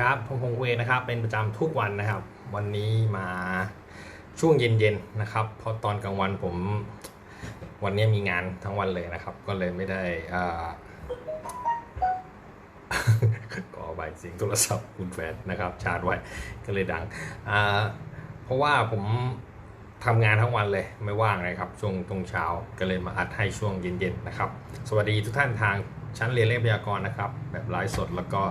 ครับพงพงเวนะครับ เป็นประจำทุกวันนะครับ วันนี้มาช่วงเย็นๆนะครับ เพราะตอนกลางวันผมวันนี้มีงานทั้งวันเลยนะครับ ก็เลยไม่ได้อ่าก็ใบเสียงโทรศัพท์คุณแฟนนะครับ ชาร์จไว้ก็เลยดังอ่าเพราะว่าผมทำงานทั้งวันเลยไม่ว่างเลยครับช่วงตรงเช้าก็เลยมาอัดให้ช่วงเย็นๆนะครับ สวัสดีทุกท่านทาง ชั้นเรียนเลขพยากรณ์นะครับ แบบไลฟ์สดแล้วก็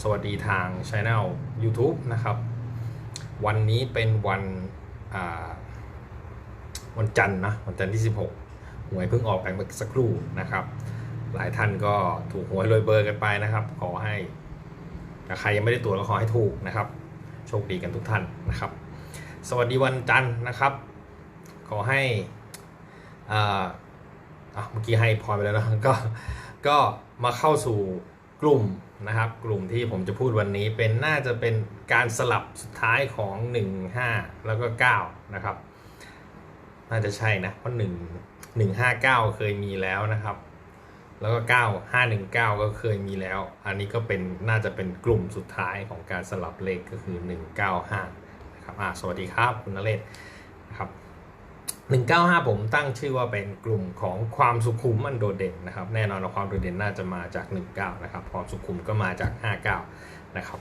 สวัสดีทางช anel YouTube นะครับ วันนี้เป็นวันวันจันทร์นะวันจันทร์ที่ 16 หวยเพิ่งออกไปเมื่อสักครู่นะครับ หลายท่านก็ถูกหวยรวยเบอร์กันไปนะครับ ขอให้ใครยังไม่ได้ตรวจก็ขอให้ถูกนะครับ โชคดีกันทุกท่านนะครับ สวัสดีวันจันทร์นะครับ ขอให้อ่าเมื่อกี้ให้พรไปแล้วนะก็ก็ มาเข้าสู่กลุ่มนะครับ กลุ่มที่ผมจะพูดวันนี้เป็นน่าจะเป็นการสลับสุดท้ายของ 1 5 แล้วก็ 9 นะครับ น่าจะใช่นะ เพราะ1 1 5 9 เคยมีแล้วนะครับ แล้วก็ 9 5 1 9 ก็เคยมีแล้ว อันนี้ก็เป็นน่าจะเป็นกลุ่มสุดท้ายของการสลับเลขก็คือ 195 นะครับอ่าสวัสดีครับคุณนเรศ 195 ผมตั้งชื่อว่าเป็นกลุ่มของความสุขุมอันโดดเด่นนะครับ แน่นอนว่าความโดดเด่นน่าจะมาจาก 19 นะครับ ความสุขุมก็มาจาก 59 นะครับ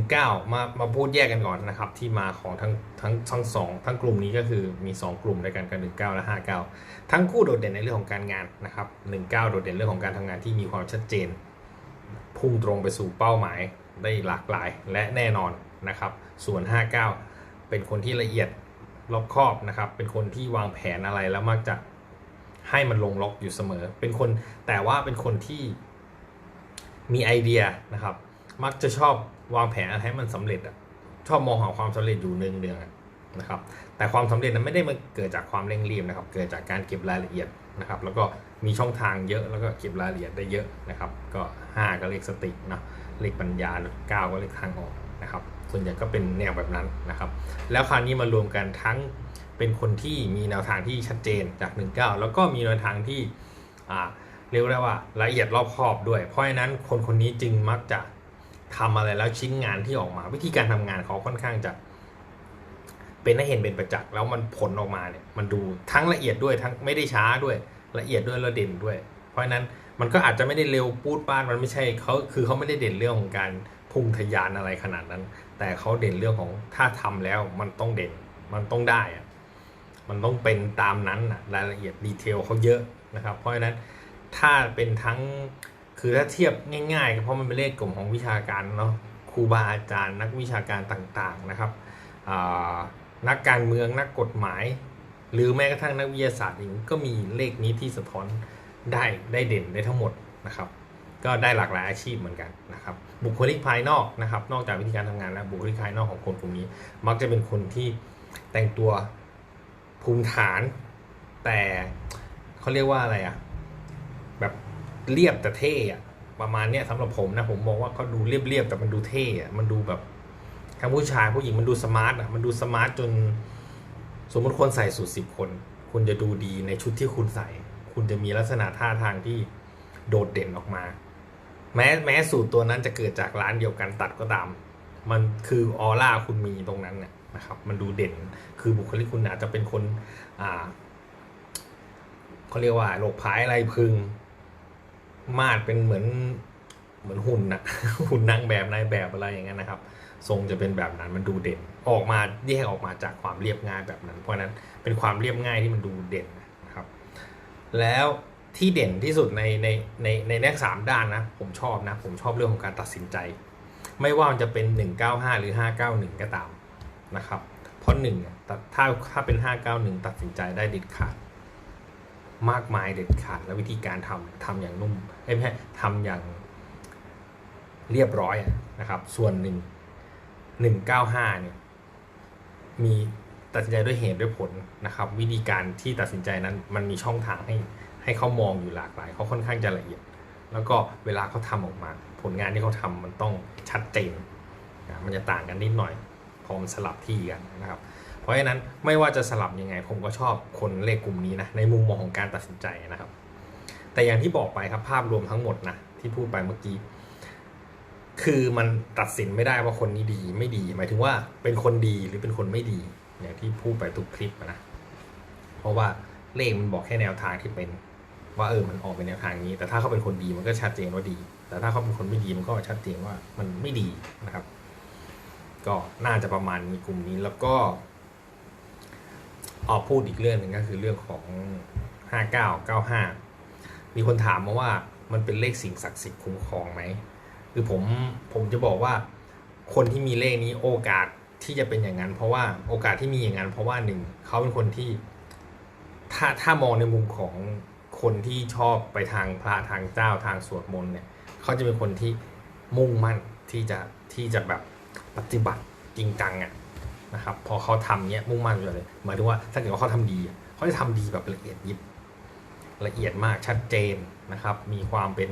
19 มามาพูดแยกกันก่อนนะครับ ที่มาของทั้งทั้งทั้งสองทั้งกลุ่มนี้ก็คือมี 2 กลุ่มด้วยกันกัน19 และ 59 ทั้งคู่โดดเด่นในเรื่องของการงานนะครับ 19 โดดเด่นเรื่องของการทำงานที่มีความชัดเจน พุ่งตรงไปสู่เป้าหมายได้หลากหลายและแน่นอนนะครับ ส่วน 59 เป็นคนที่ละเอียด รอบคอบนะครับ เป็นคนที่วางแผนอะไรแล้วมักจะให้มันลงล็อกอยู่เสมอ เป็นคนแต่ว่าเป็นคนที่มีไอเดียนะครับ มักจะชอบวางแผนอะไรให้มันสำเร็จอะชอบมองหาความสำเร็จอยู่เนืองๆอะนะครับ แต่ความสำเร็จนั้นไม่ได้มาเกิดจากความเร่งรีบนะครับ เกิดจากการเก็บรายละเอียดนะครับ แล้วก็มีช่องทางเยอะแล้วก็เก็บรายละเอียดได้เยอะนะครับ ก็ 5 ก็เลขสตินะเลขปัญญา9ก็เลขทางออกนะครับ ส่วนใหญ่ก็เป็นแนวแบบนั้นนะครับ แล้วคราวนี้มารวมกันทั้งเป็นคนที่มีแนวทางที่ชัดเจนจาก 19 แล้วก็มีแนวทางที่เรียกได้ว่าละเอียดรอบคอบด้วย เพราะฉะนั้นคนคนนี้จึงมักจะทำอะไรแล้วชิ้นงานที่ออกมา วิธีการทำงานเขาค่อนข้างจะ เป็นให้เห็นเป็นประจักษ์แล้วมันผลออกมาเนี่ยมันดูทั้งละเอียดด้วยทั้งไม่ได้ช้าด้วย ละเอียดด้วยแล้วเด่นด้วย เพราะฉะนั้นมันก็อาจจะไม่ได้เร็วปูดป้านมันไม่ใช่เขาคือเขาไม่ได้เด่นเรื่องของการพุ่งทะยานอะไรขนาดนั้น แต่เขาเด่นเรื่องของถ้าทำแล้วมันต้องเด่นมันต้องได้อะมันต้องเป็นตามนั้นอะรายละเอียดดีเทลเขาเยอะนะครับ เพราะฉะนั้นถ้าเป็นทั้งคือถ้าเทียบง่ายๆเพราะมันเป็นเลขกลุ่มของวิชาการเนาะครูบาอาจารย์ นักวิชาการต่างๆนะครับนักการเมืองนักกฎหมาย หรือแม้กระทั่งนักวิทยาศาสตร์เองก็มีเลขนี้ที่สะท้อนได้ได้เด่นได้ทั้งหมดนะครับ ก็ได้หลากหลายอาชีพเหมือนกันนะครับบุคลิกภายนอกนะครับ นอกจากวิธีการทำงานแล้วบุคลิกภายนอกของคนกลุ่มนี้ มักจะเป็นคนที่แต่งตัวภูมิฐาน แต่เขาเรียกว่าอะไรอะแบบเรียบแต่เท่อะประมาณเนี้ยสำหรับผมนะผมมองว่าเขาดูเรียบๆแต่มันดูเท่อะมันดูแบบทั้งผู้ชายผู้หญิงมันดูสมาร์ทอะมันดูสมาร์ทจนสมมติคนใส่สูทสิบคน คุณจะดูดีในชุดที่คุณใส่ คุณจะมีลักษณะท่าทางที่โดดเด่นออกมา แม้แม้สูตรตัวนั้นจะเกิดจากร้านเดียวกันตัดก็ตาม มันคือออร่าคุณมีตรงนั้นเนี่ยนะครับ มันดูเด่นคือบุคลิกคุณอาจจะเป็นคนอ่าเขาเรียกว่าโรคพายอะไรพึง มาดเป็นเหมือนเหมือนหุ่นนะหุ่นนางแบบนายแบบอะไรอย่างเงี้ยนะครับ ทรงจะเป็นแบบนั้นมันดูเด่น ออกมาแยกออกมาจากความเรียบง่ายแบบนั้น เพราะนั้นเป็นความเรียบง่ายที่มันดูเด่นนะครับ แล้ว ที่เด่นที่สุดในในในในแนกสามด้านนะ ผมชอบนะ ผมชอบเรื่องของการตัดสินใจ ไม่ว่ามันจะเป็น 195 หรือ 591 ก็ตามนะครับ เพราะหนึ่งเนี่ยถ้าถ้าเป็น 591 ตัดสินใจได้เด็ดขาด มากมายเด็ดขาด และวิธีการทำทำอย่างนุ่มเอ้ยไม่ใช่ทำอย่างเรียบร้อยนะครับ ส่วนหนึ่ง195 เนี่ยมีตัดสินใจด้วยเหตุด้วยผลนะครับ วิธีการที่ตัดสินใจนั้นมันมีช่องทางให้ ให้เขามองอยู่หลากหลายเขาค่อนข้างจะละเอียด แล้วก็เวลาเขาทำออกมา ผลงานที่เขาทำมันต้องชัดเจนนะมันจะต่างกันนิดหน่อยพอมันสลับที่กันนะครับ เพราะฉะนั้นไม่ว่าจะสลับยังไง ผมก็ชอบคนเลขกลุ่มนี้นะในมุมมองของการตัดสินใจนะครับ แต่อย่างที่บอกไปครับภาพรวมทั้งหมดนะที่พูดไปเมื่อกี้คือมันตัดสินไม่ได้ว่าคนนี้ดีไม่ดี หมายถึงว่าเป็นคนดีหรือเป็นคนไม่ดีอย่างที่พูดไปทุกคลิปนะ เพราะว่าเลขมันบอกแค่แนวทางที่เป็น ว่าเออมันออกเป็นแนวทางนี้ แต่ถ้าเขาเป็นคนดีมันก็ชัดเจนว่าดี แต่ถ้าเขาเป็นคนไม่ดีมันก็ชัดเจนว่ามันไม่ดีนะครับ ก็น่าจะประมาณนี้กลุ่มนี้แล้วก็ออกพูดอีกเรื่องหนึ่งก็คือเรื่องของห้าเก้าเก้าห้ามีคนถามมาว่ามันเป็นเลขสิ่งศักดิ์สิทธิ์คุ้มครองไหมคือผมผมจะบอกว่าคนที่มีเลขนี้โอกาสที่จะเป็นอย่างนั้น เพราะว่าโอกาสที่มีอย่างนั้น เพราะว่าหนึ่งเขาเป็นคนที่ถ้าถ้ามองในมุมของ คนที่ชอบไปทางพระทางเจ้าทางสวดมนต์เนี่ยเขาจะเป็นคนที่มุ่งมั่นที่จะที่จะแบบปฏิบัติจริงจังอะนะครับพอเขาทำเนี้ยมุ่งมั่นอยู่เลยหมายถึงว่าถ้าเกิดว่าเขาทำดีเขาจะทำดีแบบละเอียดยิบละเอียดมากชัดเจนนะครับ มีความเป็น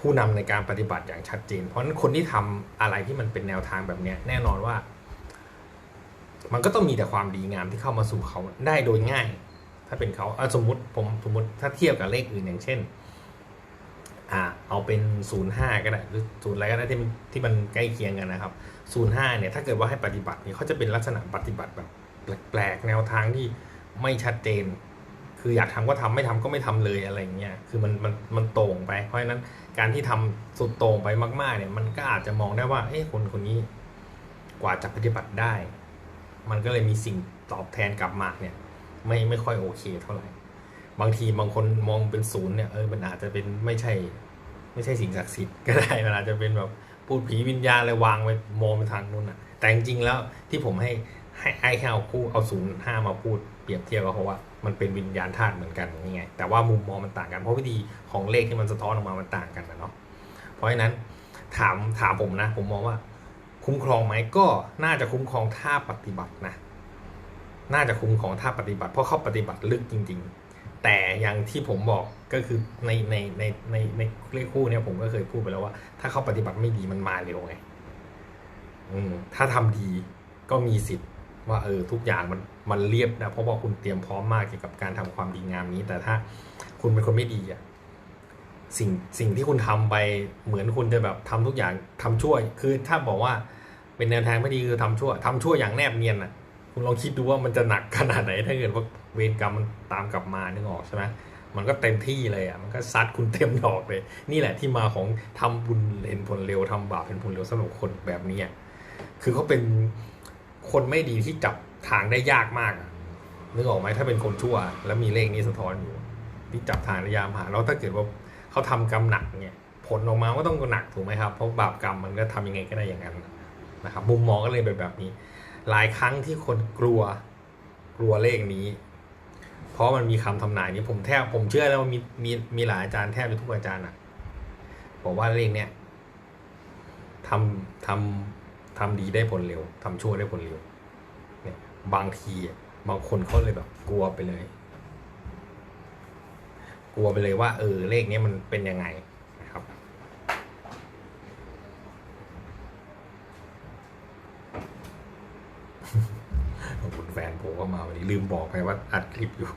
ผู้นำในการปฏิบัติอย่างชัดเจน เพราะฉะนั้นคนที่ทำอะไรที่มันเป็นแนวทางแบบเนี้ยแน่นอนว่า มันก็ต้องมีแต่ความดีงามที่เข้ามาสู่เขาได้โดยง่าย ถ้าเป็นเขาเอาสมมติผมสมมติถ้าเทียบกับเลขอื่นอย่างเช่น อ่า เอาเป็นศูนย์ห้าก็ได้หรือศูนย์อะไรก็ได้ที่มันที่มันใกล้เคียงกันนะครับศูนย์ห้าเนี่ยถ้าเกิดว่าให้ปฏิบัติเนี่ยเขาจะเป็นลักษณะปฏิบัติแบบแปลกๆแนวทางที่ไม่ชัดเจน คืออยากทำก็ทำไม่ทำก็ไม่ทำเลยอะไรเงี้ย คือมันมันมันต่งไป เพราะฉะนั้นการที่ทำสุดต่งไปมาก ๆ เนี่ย มันก็อาจจะมองได้ว่า เอ้คนคนนี้กว่าจะปฏิบัติได้ มันก็เลยมีสิ่งตอบแทนกลับมาเนี่ย ไม่ไม่ค่อยโอเคเท่าไหร่ บางทีบางคนมองเป็นศูนย์เนี่ยเออมันอาจจะเป็นไม่ใช่ ไม่ใช่สิ่งศักดิ์สิทธิ์ก็ได้มันอาจจะเป็นแบบพูดผีวิญญาณอะไรวางไว้มองไปทางนู้นอะ แต่จริงๆแล้วที่ผมให้ให้ไอ้แค่เอาคู่เอาศูนย์ห้ามาพูดเปรียบเทียบก็เพราะว่ามันเป็นวิญญาณธาตุเหมือนกันนี่ไงแต่ว่ามุมมองมันต่างกันเพราะวิธีของเลขที่มันสะท้อนออกมามันต่างกันนะเนาะเพราะฉะนั้นถามถามผมนะ ผมมองว่า คุ้มครองไหมก็น่าจะคุ้มครองถ้าปฏิบัตินะ น่าจะคุ้มครองถ้าปฏิบัติ เพราะเขาปฏิบัติลึกจริง ๆ แต่อย่างที่ผมบอกก็คือในในในในในเลขคู่เนี่ยผมก็เคยพูดไปแล้วว่า ถ้าเขาปฏิบัติไม่ดีมันมาเร็วไงอืมถ้าทำดีก็มีสิทธิ์ว่าเออทุกอย่างมันมันเรียบนะเพราะว่าคุณเตรียมพร้อมมากเกี่ยวกับการทำความดีงามนี้ แต่ถ้าคุณเป็นคนไม่ดีอะสิ่งสิ่งที่คุณทำไปเหมือนคุณจะแบบทำทุกอย่างทำช่วยคือถ้าบอกว่าเป็นแนวทางไม่ดีคือทำชั่วทำชั่วอย่างแนบเนียนอะ คุณลองคิดดูว่ามันจะหนักขนาดไหนถ้าเกิดว่าเวรกรรมมันตามกลับมานึกออกใช่ไหมมันก็เต็มที่เลยอะมันก็ซัดคุณเต็มดอกเลย นี่แหละที่มาของทำบุญเห็นผลเร็วทำบาปเห็นผลเร็วสำหรับคนแบบนี้คือเขาเป็นคนไม่ดีที่จับทางได้ยากมากนึกออกไหมถ้าเป็นคนชั่ว แล้วมีเลขนี้สะท้อนอยู่ที่จับทางได้ยากมากแล้วถ้าเกิดว่าเขาทำกรรมหนักเนี่ยผลออกมาก็ต้องหนักถูกไหมครับเพราะบาปกรรมมันก็ทำยังไงก็ได้อย่างนั้นนะครับมุมมองก็เลยเป็นแบบนี้ หลายครั้งที่คนกลัวกลัวเลขนี้ เพราะมันมีคำทำนายนี้ผมแทบผมเชื่อแล้วว่ามีมีมีหลายอาจารย์แทบจะทุกอาจารย์อะบอกว่าเลขเนี้ยทำทำทำดีได้ผลเร็วทำชั่วได้ผลเร็วเนี่ยบางทีอะบางคนเขาเลยแบบกลัวไปเลย กลัวไปเลยว่า เออเลขเนี้ยมันเป็นยังไงนะครับ ขอบคุณแฟนผ มาวันนี้ลืมบอกไปว่าอัดคลิปอยู่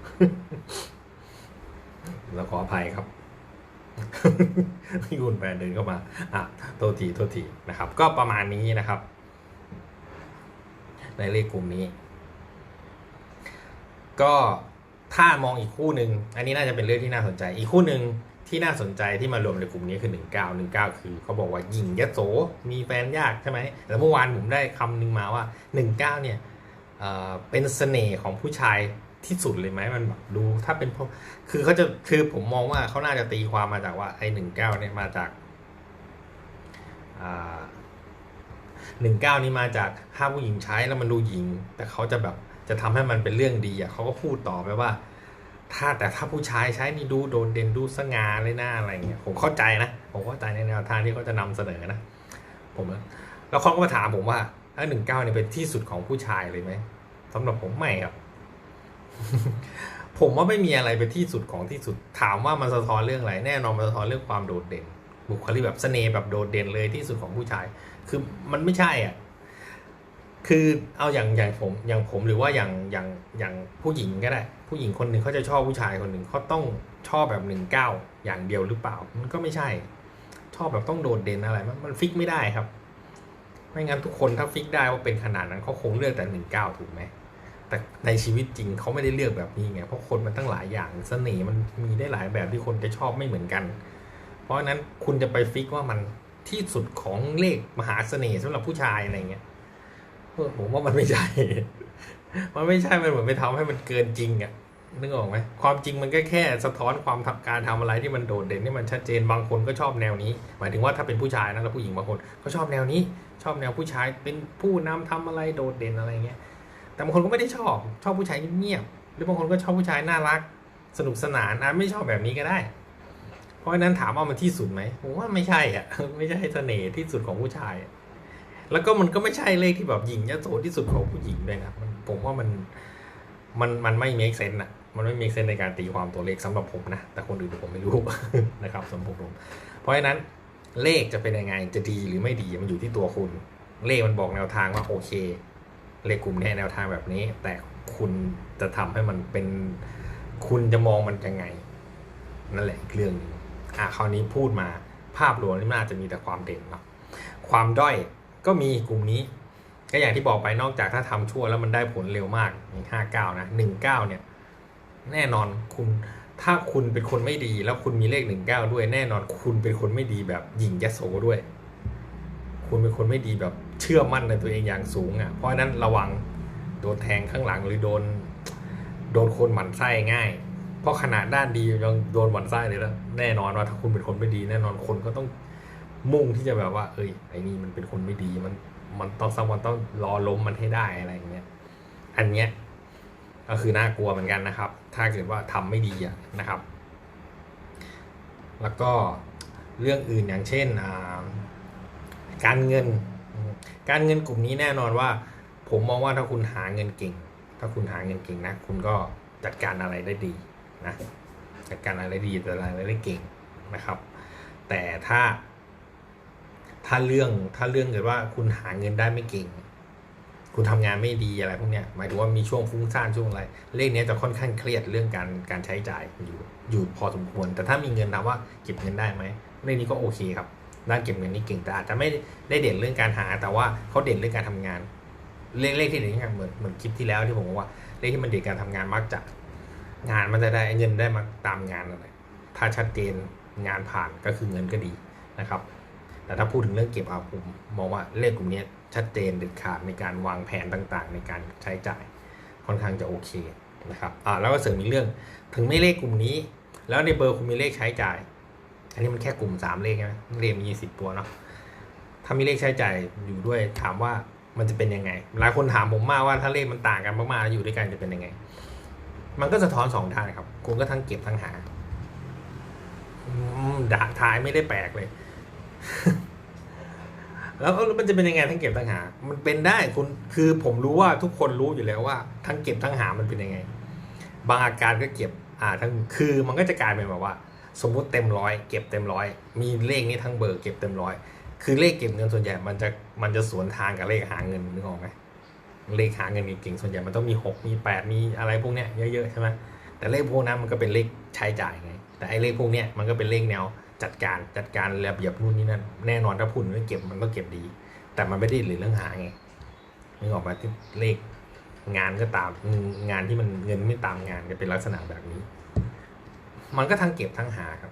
แล้วขออภัยครับพี่คุณแฟนเดินเข้ามา อะ โทษที โทษทีนะครับ ก็ประมาณนี้นะครับ ในเลขกลุ่มนี้ ก็ถ้ามองอีกคู่หนึ่ง อันนี้น่าจะเป็นเรื่องที่น่าสนใจ อีกคู่หนึ่งที่น่าสนใจที่มารวมในกลุ่มนี้คือหนึ่งเก้าหนึ่งเก้าคือเขาบอกว่ายิงยโส มีแฟนยากใช่ไหม แล้วเมื่อวานผมได้คำหนึ่งมาว่าหนึ่งเก้าเนี่ย เป็นเสน่ห์ของผู้ชายที่สุดเลยไหมมันแบบดูถ้าเป็นเพราะคือเขาจะคือผมมองว่าเขาน่าจะตีความมาจากว่าไอ้หนึ่งเก้าเนี่ยมาจากหนึ่งเก้านี่มาจากห้าผู้หญิงใช้แล้วมันดูหญิง แต่เขาจะแบบจะทำให้มันเป็นเรื่องดีอะเขาก็พูดต่อไปว่า ถ้าแต่ถ้าผู้ชายใช้นี่ดูโดดเด่นดูสง่าเลยหน้าอะไรเงี้ยผมเข้าใจนะ ผมเข้าใจในแนวทางที่เขาจะนำเสนอนะ ผมแล้วเขาก็มาถามผมว่า ถ้าหนึ่งเก้าเนี่ยเป็นที่สุดของผู้ชายเลยไหมสำหรับผมไม่ครับ ผมว่าไม่มีอะไรเป็นที่สุดของที่สุด ถามว่ามันสะท้อนเรื่องอะไร แน่นอนมันสะท้อนเรื่องความโดดเด่น บุคลิกแบบเสน่ห์แบบโดดเด่นเลยที่สุดของผู้ชาย คือมันไม่ใช่อะ คือเอาอย่างอย่างผม อย่างผมหรือว่าอย่างอย่างอย่างผู้หญิงก็ได้ ผู้หญิงคนหนึ่งเขาจะชอบผู้ชายคนหนึ่งเขาต้องชอบแบบหนึ่งเก้าอย่างเดียวหรือเปล่า มันก็ไม่ใช่ ชอบแบบต้องโดดเด่นอะไร มันฟิกไม่ได้ครับ ไม่งั้นทุกคนถ้าฟิกได้ว่าเป็นขนาดนั้นเขาคงเลือกแต่หนึ่งเก้าถูกไหมแต่ในชีวิตจริงเขาไม่ได้เลือกแบบนี้ไงเพราะคนมันตั้งหลายอย่างเสน่ห์มันมีได้หลายแบบที่คนจะชอบไม่เหมือนกัน เพราะฉะนั้นคุณจะไปฟิกว่ามันที่สุดของเลขมหาเสน่ห์สำหรับผู้ชายอะไรเงี้ยผมว่ามันไม่ใช่ มันไม่ใช่มันเหมือนไปทำให้มันเกินจริงอะนึกออกไหมความจริงมันก็แค่สะท้อนความทำการทำอะไรที่มันโดดเด่นที่มันชัดเจนบางคนก็ชอบแนวนี้ หมายถึงว่าถ้าเป็นผู้ชายนะแล้วผู้หญิงบางคนก็ชอบแนวนี้ ชอบแนวผู้ชายเป็นผู้นำทำอะไรโดดเด่นอะไรเงี้ย แต่บางคนก็ไม่ได้ชอบชอบผู้ชายเงียบๆหรือบางคนก็ชอบผู้ชายน่ารัก สนุกสนานอะไม่ชอบแบบนี้ก็ได้ เพราะฉะนั้นถามว่ามันที่สุดไหมผมว่าไม่ใช่อะไม่ใช่เสน่ห์ที่สุดของผู้ชาย แล้วก็มันก็ไม่ใช่เลขที่แบบหญิงยโสที่สุดของผู้หญิงด้วยนะนผมว่ามันมันมันไม่ make sense อะมันไม่ make sense ในการตีความตัวเลขสำหรับผมนะ แต่คนอื่นผมไม่รู้นะครับสำหรับผมเพราะฉะนั้น เลขจะเป็นยังไงจะดีหรือไม่ดีมันอยู่ที่ตัวคุณ เลขมันบอกแนวทางว่าโอเค เลขกลุ่มนี้แนวทางแบบนี้ แต่คุณจะทำให้มันเป็น คุณจะมองมันยังไง นั่นแหละเรื่องนึงอะคราวนี้พูดมาภาพรวมนี่มันอาจจะมีแต่ความเด่นเนาะความด้อยก็มีกลุ่มนี้ ก็อย่างที่บอกไปนอกจากถ้าทำชั่วแล้วมันได้ผลเร็วมากห้าเก้านะหนึ่งเก้าเนี่ย แน่นอนคุณ ถ้าคุณเป็นคนไม่ดี แล้วคุณมีเลขหนึ่งเก้าด้วยแน่นอน คุณเป็นคนไม่ดีแบบหญิงยโสด้วย คุณเป็นคนไม่ดีแบบเชื่อมั่นในตัวเองอย่างสูงอะ เพราะฉะนั้นระวังโดนแทงข้างหลังหรือโดน โดนคนหมั่นไส้ง่าย เพราะขนาดด้านดียังโดนหมั่นไส้เลยแล้วแน่นอนว่าถ้าคุณเป็นคนไม่ดี แน่นอนคนก็ต้องมุ่งที่จะแบบว่า เอ้ยไอ้นี่มันเป็นคนไม่ดีมันมันต้องสักวันต้องรอล้มมันให้ได้อะไรอย่างเงี้ย อันเนี้ยก็คือน่ากลัวเหมือนกันนะครับ ถ้าเกิดว่าทำไม่ดีนะครับ แล้วก็เรื่องอื่นอย่างเช่น การเงิน การเงินกลุ่มนี้แน่นอนว่า ผมมองว่าถ้าคุณหาเงินเก่ง ถ้าคุณหาเงินเก่งนะ คุณก็จัดการอะไรได้ดีนะจัดการอะไรได้ดีจัดการอะไรได้เก่งนะครับ แต่ถ้าถ้าเรื่องถ้าเรื่องเกิดว่าคุณหาเงินได้ไม่เก่ง คุณทำงานไม่ดีอะไรพวกเนี้ยหมายถึงว่ามีช่วงฟุ้งซ่านช่วงอะไร เลขนี้จะค่อนข้างเครียดเรื่องการการใช้จ่ายอยู่อยู่พอสมควร แต่ถ้ามีเงินถามว่าเก็บเงินได้ไหมเลขนี้ก็โอเคครับด้านเก็บเงินนี่เก่งแต่อาจจะไม่ได้เด่นเรื่องการหา แต่ว่าเขาเด่นเรื่องการทำงาน เลขเลขที่เด่นเรื่องเหมือนเหมือนคลิปที่แล้วที่ผมบอกว่าเลขที่มันเด่นการทำงานมักจะงานมันจะได้เงินได้มาตามงานอะไรถ้าชัดเจนงานผ่านก็คือเงินก็ดีนะครับ แต่ถ้าพูดถึงเรื่องเก็บเอาผมมองว่าเลขกลุ่มนี้ ชัดเจนเด็ดขาดในการวางแผนต่างๆ ในการใช้จ่ายค่อนข้างจะโอเคนะครับอ่าแล้วก็เสริมอีเรื่องถึงไม่เลขกลุ่มนี้ แล้วในเบอร์คุณมีเลขใช้จ่าย อันนี้มันแค่กลุ่มสามเลขใช่ไหมเลขมียี่สิบตัวเนาะถ้ามีเลขใช้จ่ายอยู่ด้วยถามว่ามันจะเป็นยังไง หลายคนถามผมมากว่าถ้าเลขมันต่างกันมากๆแล้วอยู่ด้วยกันจะเป็นยังไง มันก็สะท้อนสองทางครับ คุณก็ทั้งเก็บทั้งหาด่าทายไม่ได้แปลกเลย แล้วมันจะเป็นยังไงทั้งเก็บทั้งหา มันเป็นได้คุณคือผมรู้ว่าทุกคนรู้อยู่แล้วว่า ทั้งเก็บทั้งหามันเป็นยังไง บางอาการก็เก็บอ่าทั้งคือมันก็จะกลายเป็นแบบว่า สมมุติเต็มร้อยเก็บเต็มร้อยมีเลขนี้ทั้งเบอร์เก็บเต็มร้อยคือเลขเก็บเงินส่วนใหญ่มันจะมันจะสวนทางกับเลขหาเงินนึกออกไหมเลขหาเงินเก่งๆส่วนใหญ่มันต้องมีหกมีแปดมีอะไรพวกเนี้ยเยอะๆใช่ไหมแต่เลขพวกนั้นมันก็เป็นเลขใช้จ่ายไงแต่ไอ้เลขพวกเนี้ยมันก็เป็นเลขแนว จัดการจัดการระเบียบนู่นนี่นั่นแน่นอนถ้าพูดเรื่เก็บมันก็เก็บดี แต่มันไม่ได้หรือเรื่องหาไงนึกออกมาที่เลขงานก็ตามงานที่มันเงินไม่ตามงานจะเป็นลักษณะแบบนี้ มันก็ทั้งเก็บทั้งหาครับ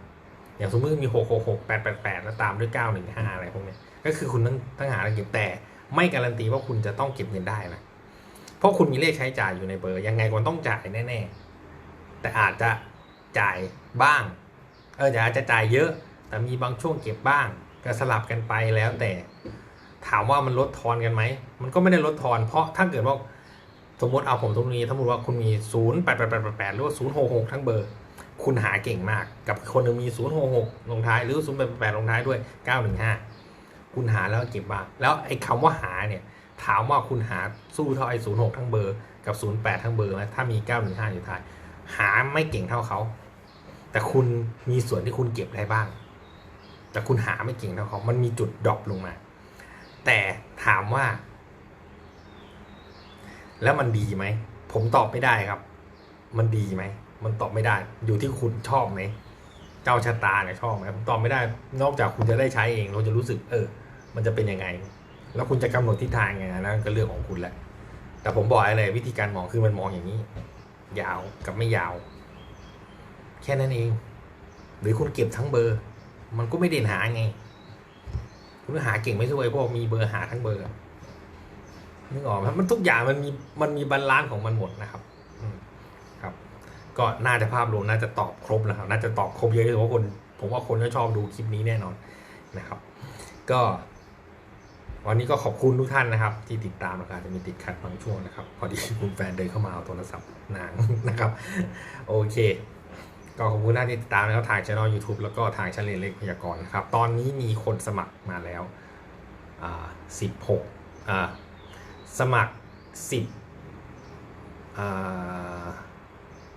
อย่างสมมติมีหกหกหกแปดแปดแปดแล้วตามด้วยเก้าหนึ่งห้าอะไรพวกนี้ก็คือคุณทั้งทั้งหาและเก็บแต่ ไม่การันตีว่าคุณจะต้องเก็บเงินได้นะเพราะคุณมีเลขใช้จ่ายอยู่ในเบอร์ ยังไงคุณต้องจ่ายแน่ ๆ แต่อาจจะจ่ายบ้าง เอออาจะจ่ายเยอะ แต่มีบางช่วงเก็บบ้าง ก็สลับกันไปแล้วแต่ ถามว่ามันลดทอนกันไหม มันก็ไม่ได้ลดทอน เพราะถ้าเกิดว่าสมมติเอาผมตรงนี้ถ้าสมมติว่าคุณมีศูนย์แปดแปดแปดแปดหรือว่าศูนย์หกหกทั้งเบอร์ คุณหาเก่งมาก กับคนนึ่งมีศูนย์หกหกลงท้ายหรือศูนย์แปดแปดลงท้ายด้วยเก้าหนึ่งห้าคุณหาแล้วเก็บบ้าง แล้วไอ้คำว่าหาเนี่ย ถามว่าคุณหาสู้เท่าไอ้ศูนย์หกทั้งเบอร์ กับศูนย์แปดทั้งเบอร์ไหมถ้ามีเก้าหนึ่งห้าอยู่ท้าย หาไม่เก่งเท่าเขา แต่คุณมีส่วนที่คุณเก็บได้บ้าง แต่คุณหาไม่เก่งเท่าเขามันมีจุดดรอปลงมา แต่ถามว่า แล้วมันดีไหม ผมตอบไม่ได้ครับ มันดีไหม มันตอบไม่ได้ อยู่ที่คุณชอบไหม เจ้าชะตาเนี่ยชอบไหมผมตอบไม่ได้ นอกจากคุณจะได้ใช้เอง เราจะรู้สึก เออ มันจะเป็นยังไง แล้วคุณจะกำหนดทิศทางยังไงนั่นก็เรื่องของคุณแหละ แต่ผมบอกอะไรวิธีการมองคือมันมองอย่างนี้ ยาวกับไม่ยาว แค่นั้นเอง หรือคุณเก็บทั้งเบอร์ มันก็ไม่เด่นหาไง คุณหาเก่งไม่ช่วยพวกมีเบอร์หาทั้งเบอร์นึกออกไหมมันทุกอย่างมันมีมันมีบาลานซ์ของมันหมดนะครับครับ ก็น่าจะภาพรวมน่าจะตอบครบนะครับ น่าจะตอบครบเยอะเลยเพราะคน ผมว่าคนก็ชอบดูคลิปนี้แน่นอนนะครับ ก็วันนี้ก็ขอบคุณทุกท่านนะครับ ที่ติดตามนะครับจะมีติดขัดบางช่วงนะครับ พอดีคุณแฟนเดินเข้ามาเอาโทรศัพท์นางนะครับ โอเค ก็ขอบคุณท่านที่ติดตามนะครับทางช่อง YouTube แล้วก็ทางช่องเรียนเลขพยากรณ์นะครับ ตอนนี้มีคนสมัครมาแล้วอ่าสิบหกอ่าสมัครสิบอ่า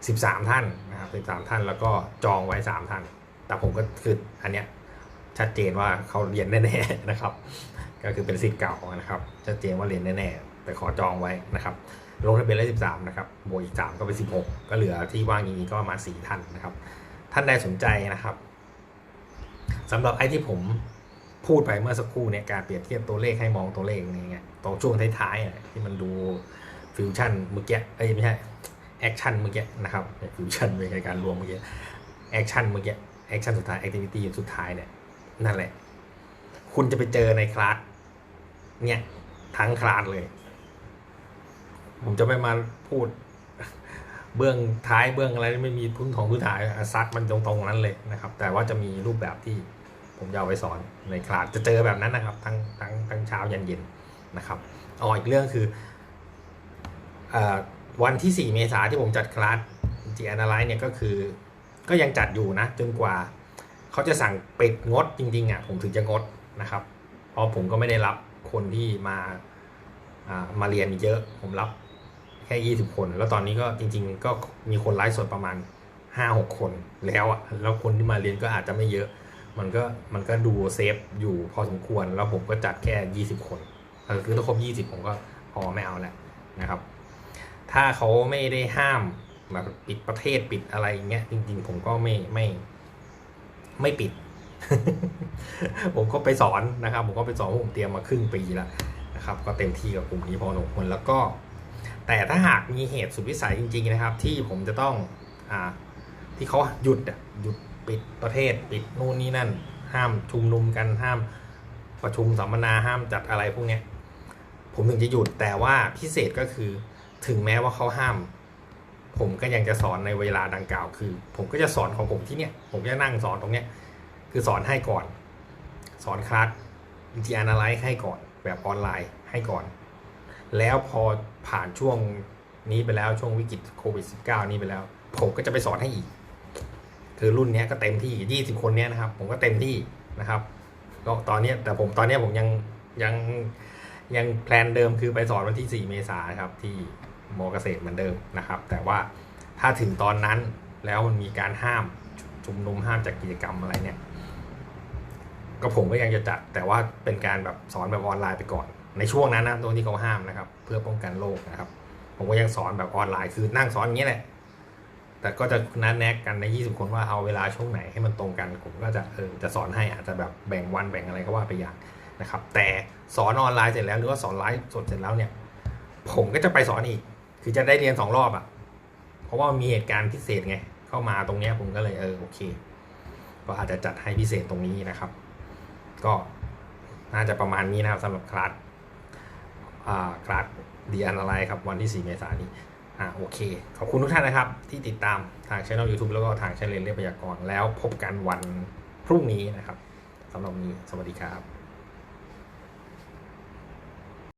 สิบสามท่านนะครับสิบสามท่านแล้วก็จองไว้สามท่าน แต่ผมก็คืออันเนี้ยชัดเจนว่าเขาเรียนแน่ๆนะครับ ก็คือเป็นสิทธิ์เก่านะครับ ชัดเจนว่าเรียนแน่ๆแต่ขอจองไว้นะครับ ลงทะเบียนได้ 13 นะครับบวกอีก 3 ก็เป็น 16 ก็เหลือที่ว่างอย่างนี้ก็ประมาณ4ท่านนะครับ ท่านใดสนใจนะครับสำหรับไอ้ที่ผมพูดไปเมื่อสักครู่เนี่ยการเปรียบเทียบตัวเลขให้มองตัวเลขนี่ไงตรงช่วงท้ายๆอะที่มันดูฟิวชั่นเมื่อกี้เอ้ยไม่ใช่แอคชั่นเมื่อกี้นะครับฟิวชั่นเป็นการรวมเมื่อกี้แอคชั่นเมื่อกี้แอคชั่นสุดท้ายแอคทิวิตี้สุดท้ายเนี่ยนั่นแหละ คุณจะไปเจอในคลาสเนี่ยทั้งคลาสเลย ผมจะไม่มาพูด เบื้องท้ายเบื้องอะไรไม่มีพื้นของพื้นฐานอซัดมันตรงๆนั้นเลยนะครับ แต่ว่าจะมีรูปแบบที่ผมจะเอาไปสอนในคลาสจะเจอแบบนั้นนะครับ ทั้งทั้งทั้งเช้ายันเย็นนะครับอ๋ออีกเรื่องคืออวันที่ 4 เมษาที่ผมจัดคลาส G Analyze เนี่ยก็คือ ก็ยังจัดอยู่นะ จนกว่าเขาจะสั่งปิดงดจริงๆอะผมถึงจะงดนะครับเพราะผมก็ไม่ได้รับคนที่มาามาเรียนเยอะ ผมรับ ค่ยี่สิบคน แล้วตอนนี้ก็จริง ๆ ก็มีคนไลฟ์สดประมาณห้าหกคนแล้วอะแล้วคนที่มาเรียนก็อาจจะไม่เยอะ มันก็มันก็ดูเซฟอยู่พอสมควร แล้วผมก็จัดแค่ยี่สิบคนคือถ้าครบยี่สิบผมก็พอไม่เอาแหละนะครับ ถ้าเขาไม่ได้ห้ามแบบปิดประเทศปิดอะไรอย่างเงี้ยจริง ๆ ผมก็ไม่ไม่ไม่ปิด ผมก็ไปสอนนะครับ ผมก็ไปสอนผมเตรียมมาครึ่งปีแล้วนะครับ ก็เต็มที่กับกลุ่มนี้พอสมควรแล้วก็ แต่ถ้าหากมีเหตุสุดวิสัยจริง ๆนะครับ ที่ผมจะต้องอที่เขาหยุดหยุดปิดประเทศปิดนู่นนี่นั่น ห้ามชุมนุมกันห้ามประชุมสัมมนาห้ามจัดอะไรพวกเนี้ยผมถึงจะหยุดแต่ว่าพิเศษก็คือถึงแม้ว่าเขาห้าม ผมก็ยังจะสอนในเวลาดังกล่าว คือ ผมก็จะสอนของผมที่เนี้ยผมจะนั่งสอนตรงเนี้ยคือสอนให้ก่อน สอนคลาสวิธี analyze ให้ก่อน แบบออนไลน์ให้ก่อน แล้วพอผ่านช่วงนี้ไปแล้วช่วงวิกฤตโควิด -19 นี้ไปแล้ว ผมก็จะไปสอนให้อีก คือรุ่นนี้ก็เต็มที่ 20 คนเนี้ยนะครับ ผมก็เต็มที่นะครับก็ตอนนี้แต่ผมตอนนี้ผมยังยังยังแพลนเดิมคือไปสอนวันที่ 4 เมษายนครับ ที่มอเกษตรเหมือนเดิมนะครับ แต่ว่าถ้าถึงตอนนั้นแล้วมันมีการห้ามชุมนุมห้ามจัดกิจกรรมอะไรเนี่ย ก็ผมก็ยังจะจัดแต่ว่าเป็นการแบบสอนแบบออนไลน์ไปก่อน ในช่วงนั้นนะตรงที่เขาห้ามนะครับ เพื่อป้องกันโรคนะครับ ผมก็ยังสอนแบบออนไลน์คือนั่งสอนอย่างนี้แหละแต่ก็จะนัดแนะกันใน 20 คนว่าเอาเวลาช่วงไหนให้มันตรงกัน ผมก็จะเออจะสอนให้อาจจะแบบแบ่งวันแบ่งอะไรก็ว่าไปอย่างนะครับ แต่สอนออนไลน์เสร็จแล้วหรือว่าสอนไลฟ์สดเสร็จแล้วเนี่ย ผมก็จะไปสอนอีก คือจะได้เรียนสองรอบอะ่ะ เพราะว่ามีเหตุการณ์พิเศษไง เข้ามาตรงเนี้ยผมก็เลยเออโอเค ก็อาจจะจัดให้พิเศษตรงนี้นะครับ ก็น่าจะประมาณนี้นะครับสำหรับคลาส กราคลาสดีอันอะไรครับวันที่ 4 เมษายนนี้อ่าโอเค ขอบคุณทุกท่านนะครับ ที่ติดตามทางช่อง YouTube แล้วก็ทางช่องเรียนเรียบพยากรณ์แล้วพบกันวันพรุ่งนี้นะครับสำหรับวันนี้สวัสดีครับ